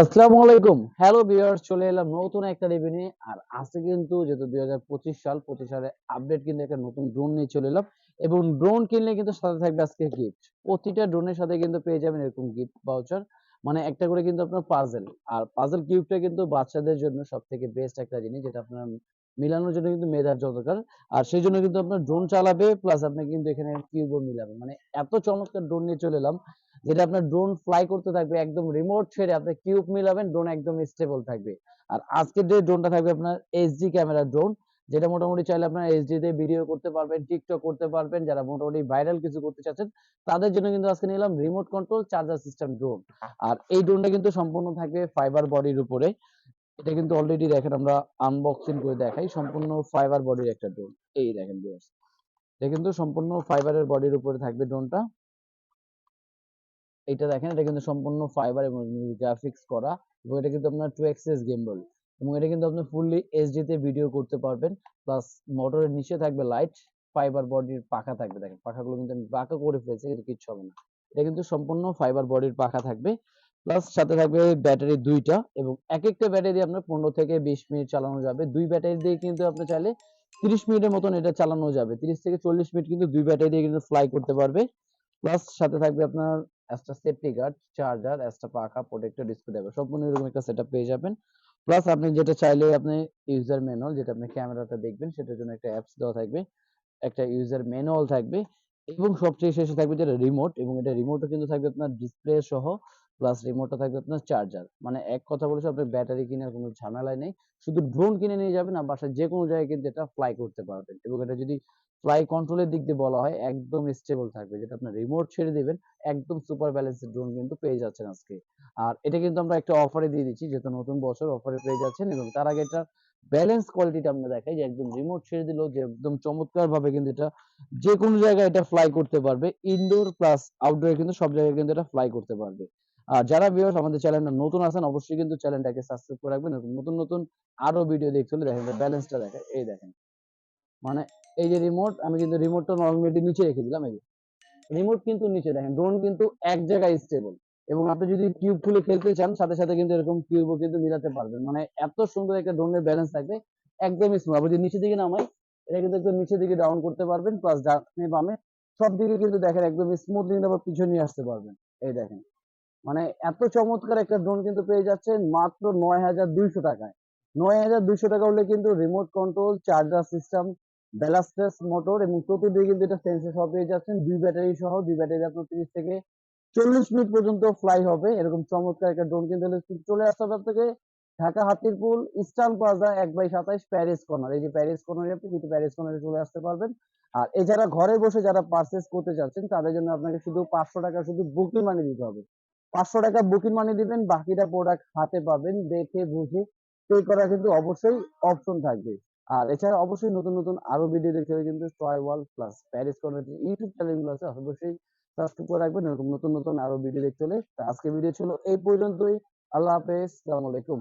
আসসালামু আলাইকুম। Hello viewers চলে এলাম নতুন একটা রিভিউ নিয়ে। আর আজকে কিন্তু যেহেতু দুই হাজার পঁচিশ সাল, পঁচিশ সালে আপডেট কিন্তু একটা নতুন ড্রোন নিয়ে চলে এলাম। এবং ড্রোন কিনলে কিন্তু সাথে থাকবে আজকে গিফট প্রতিটা ড্রোনের সাথে কিন্তু পেয়ে যাবেন এরকম গিফট ভাউচার মানে একটা করে কিন্তু আপনার পাজেল আর পাজেল কিউবটা কিন্তু বাচ্চাদের জন্য সব থেকে বেস্ট একটা জিনিস, যেটা আপনার মিলানোর জন্য কিন্তু মেধার দরকার। আর সেই জন্য কিন্তু আপনার ড্রোন চালাবে প্লাস আপনি কিন্তু এখানে কিউবও মিলাবে মানে এত চমৎকার ড্রোন নিয়ে চলে এলাম। যেটা আপনার ড্রোন ফ্লাই করতে থাকবে, একদম রিমোট ছেড়ে আপনি কিউব মিলাবেন ড্রোন একদম স্টেবল থাকবে। আর আজকের যে ড্রোনটা থাকবে আপনার এইচডি ক্যামেরা ড্রোন যেটা মোটামুটি চাইলে আপনার এইচডি তে ভিডিও করতে পারবেন টিকটক করতে পারবেন, যারা মোটামুটি ভাইরাল কিছু করতে চাচ্ছেন, তাদের জন্য কিন্তু আজকে নিলাম remote control charger system drone আর এই ড্রোনটা কিন্তু সম্পূর্ণ থাকবে ফাইবার বডির উপরে। এটা কিন্তু অলরেডি দেখেন আমরা আনবক্সিং করে দেখাই, সম্পূর্ণ ফাইবার বডির একটা ড্রোন এই দেখেন ভিউয়ার্স এটা কিন্তু সম্পূর্ণ ফাইবারের বডির উপরে থাকবে ড্রোনটা এটা দেখেন, এটা কিন্তু সম্পূর্ণ ফাইবার এবং গ্রাফিক্স করা এবং এটা কিন্তু আপনার টু এক্সেস গেমবল এবং এটা কিন্তু আপনি ফুললি এইচডি তে ভিডিও করতে পারবেন প্লাস মোটরের নিচে থাকবে লাইট ফাইবার বডির পাখা থাকবে। দেখেন, পাখাগুলো কিন্তু আমি পাকা করে ফেলেছি এটা কিচ্ছু হবে না। এটা কিন্তু সম্পূর্ণ ফাইবার বডির পাখা থাকবে প্লাস সাথে থাকবে ব্যাটারি দুইটা এবং এক একটা ব্যাটারি আপনার পনেরো থেকে বিশ মিনিট চালানো যাবে। দুই ব্যাটারি দিয়ে কিন্তু আপনি চাইলে তিরিশ মিনিটের মতন এটা চালানো যাবে। তিরিশ থেকে চল্লিশ মিনিট কিন্তু দুই ব্যাটারি দিয়ে কিন্তু ফ্লাই করতে পারবে প্লাস সাথে থাকবে আপনার একটা সেফটি গার্ড চার্জার একটা পাখা প্রোটেক্টর ডিসপ্লে থাকবে সম্পূর্ণ এরকম একটা সেটআপ পেয়ে যাবেন। প্লাস আপনি যেটা চাইলে আপনি ইউজার ম্যানুয়াল যেটা আপনি ক্যামেরাটা দেখবেন, সেটার জন্য একটা অ্যাপস দেওয়া থাকবে। একটা ইউজার ম্যানুয়াল থাকবে এবং সবচেয়ে শেষে থাকবে যেটা রিমোট এবং এটা রিমোটও কিন্তু থাকবে আপনার ডিসপ্লে সহ প্লাস রিমোটটা থাকবে আপনার চার্জার মানে এক কথা বলেছে আপনার ব্যাটারি কেনার কোনো ঝামেলাই নেই। শুধু ড্রোন কিনে নিয়ে যাবেন, আর বাসায় যে কোনো জায়গায় কিন্তু এটা ফ্লাই করতে পারবেন। এবং এটা যদি ফ্লাই কন্ট্রোলের দিক দিয়ে বলা হয়, একদম স্টেবল থাকবে। যেটা আপনার রিমোট ছেড়ে দিবেন, একদম সুপার ব্যালেন্সড ড্রোন কিন্তু পেয়ে যাচ্ছেন আজকে। আর এটা কিন্তু আমরা একটা অফারে দিয়ে দিচ্ছি, যেহেতু নতুন বছর অফারে পেয়ে যাচ্ছেন এবং তার আগে এটা ব্যালেন্স কোয়ালিটিটা আমরা দেখাই যে একদম রিমোট ছেড়ে দিলেও যে একদম চমৎকার ভাবে কিন্তু এটা যে কোনো জায়গায় এটা ফ্লাই করতে পারবে ইনডোর প্লাস আউটডোরে কিন্তু সব জায়গায় কিন্তু এটা ফ্লাই করতে পারবে। আর যারা ভিউয়ার্স আমাদের চ্যানেলটা নতুন আছেন, অবশ্যই কিন্তু চ্যানেলটাকে সাবস্ক্রাইব করে রাখবেন নতুন নতুন আরও ভিডিও দেখতে হলে দেখেন ব্যালেন্সটা দেখেন, এই দেখেন। মানে এই যে রিমোট আমি কিন্তু রিমোটটা অলরেডি নিচে রেখে দিলাম, এই রিমোট কিন্তু নিচে দেখেন ড্রোন কিন্তু এক জায়গায় স্টেবল এবং আপনি যদি কিউব খুলে খেলতে চান, সাথে সাথে কিন্তু এরকম কিউবও কিন্তু মিলাতে পারবেন। মানে এত সুন্দর একটা ড্রোনের ব্যালেন্স থাকবে একদম স্মুথ আপনি যদি নিচের দিকে নামাই, এটা কিন্তু একদম নিচের দিকে ডাউন করতে পারবেন প্লাস ডানে বামে সব দিকে কিন্তু দেখেন একদম স্মুথলি কিন্তু আবার পিছনে নিয়ে আসতে পারবেন। এই দেখেন। মানে এত চমৎকার একটা ড্রোন কিন্তু পেয়ে যাচ্ছেন মাত্র নয় হাজার দুইশো টাকায়। নয় হাজার দুইশো টাকা হলে কিন্তু রিমোট কন্ট্রোল চার্জার সিস্টেম ব্যালাস্টাস মোটর এবং চতুর্দিকে কিন্তু এটা সেন্সর সহ পেয়ে যাচ্ছেন। দুই ব্যাটারি সহ, দুই ব্যাটারি আপনার তিরিশ থেকে চল্লিশ মিনিট পর্যন্ত ফ্লাই হবে। এরকম চমৎকার একটা ড্রোন কিন্তু চলে আসতে হবে থেকে ঢাকা হাতিরপুল ইস্টার্ন প্লাজা এক বাই সাতাইশ প্যারিস কর্নার এই যে প্যারিস কর্নারে আপনি কিন্তু প্যারিস কর্নারে চলে আসতে পারবেন। আর এছাড়া ঘরে বসে যারা পারচেস করতে চাচ্ছেন তাদের জন্য আপনাকে শুধু পাঁচশো টাকা শুধু বুকিং মানি দিতে হবে। পাঁচশো টাকা বুকিং মানি দিবেন, বাকিটা প্রোডাক্ট হাতে পাবেন, দেখে বুঝে পে করা কিন্তু অবশ্যই অপশন থাকবে। আর এছাড়া অবশ্যই নতুন নতুন আরও ভিডিও দেখতে হবে কিন্তু Toy Wall Plus Paris Corner YouTube চ্যানেলগুলো আছে, অবশ্যই সাবস্ক্রাইব করে রাখবেন। এরকম নতুন নতুন আরও ভিডিও দেখতে হলে। আজকে ভিডিও ছিল এই পর্যন্তই। আল্লাহ হাফেজ, সালাম আলাইকুম।